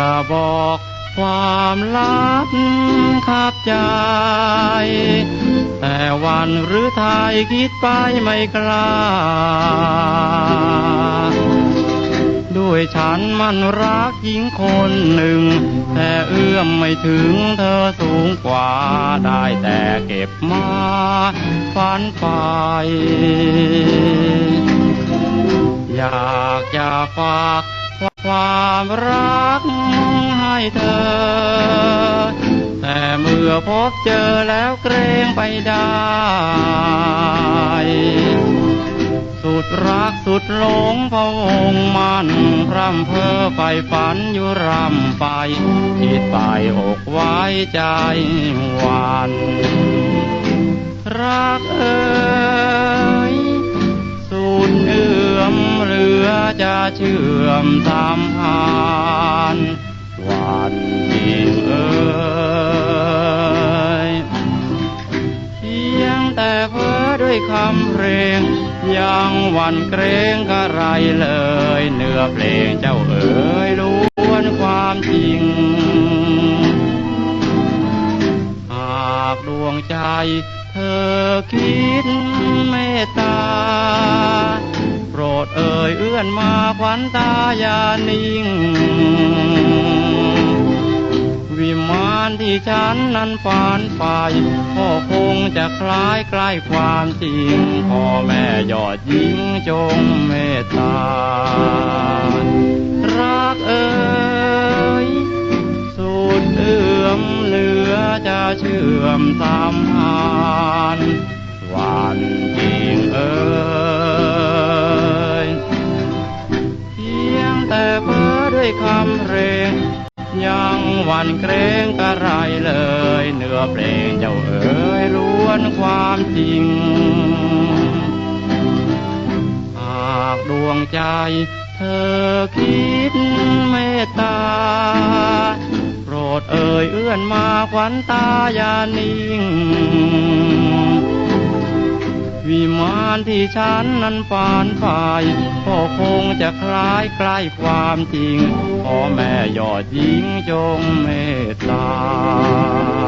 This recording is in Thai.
จะบอกความลับขับใจ แต่วันหรือไทยคิดไปไม่กล้า ด้วยฉันมันรักหญิงคนหนึ่ง แต่เอื้อมไม่ถึงเธอสูงกว่าได้แต่เก็บมาฝันไปอยากจะฝาก ความรักให้เธอ แต่เมื่อพบเจอแล้วเกรงไปได้ สุดรักสุดหลงพะวงมันพร่ำเพ้อไปฝันอยู่รำไปคิดไปอกไว้ใจหวัน รักเอ่ย เชื่อมตามหานหวันจริงเอ่ยเพียงแต่เพ้อด้วยคำเพลง ยังหวันเกรงกะไรเลย เนื้อเพลงเจ้าเอ๋ยล้วนความจริง หากดวงใจ เธอคิดเมตตา อ่อนมาขวัญตายานิ่ง วิมานที่ฉันนั้นฝันไปพ่อคงจะคล้ายใกล้ความจริงพ่อแม่ยอดยิงจงเมตตา รักเอ่ยสุดเอื้อมเหลือจะเชื่อมสามพันธ์วันจริงเอ่ย คำเพลง ยังหวันเกรงกระไรเลย เนื้อเพลงเจ้าเอ๋ยล้วนความจริง หากดวงใจเธอคิดเมตตาโปรดเอ่ยเอื้อนมาขวัญตาอย่านิ่ง วิมานที่ฉันนั้นฝันฝ่ายก็คงจะคล้ายใกล้ความจริงพ่อแม่ยอดหญิงจงเมตตา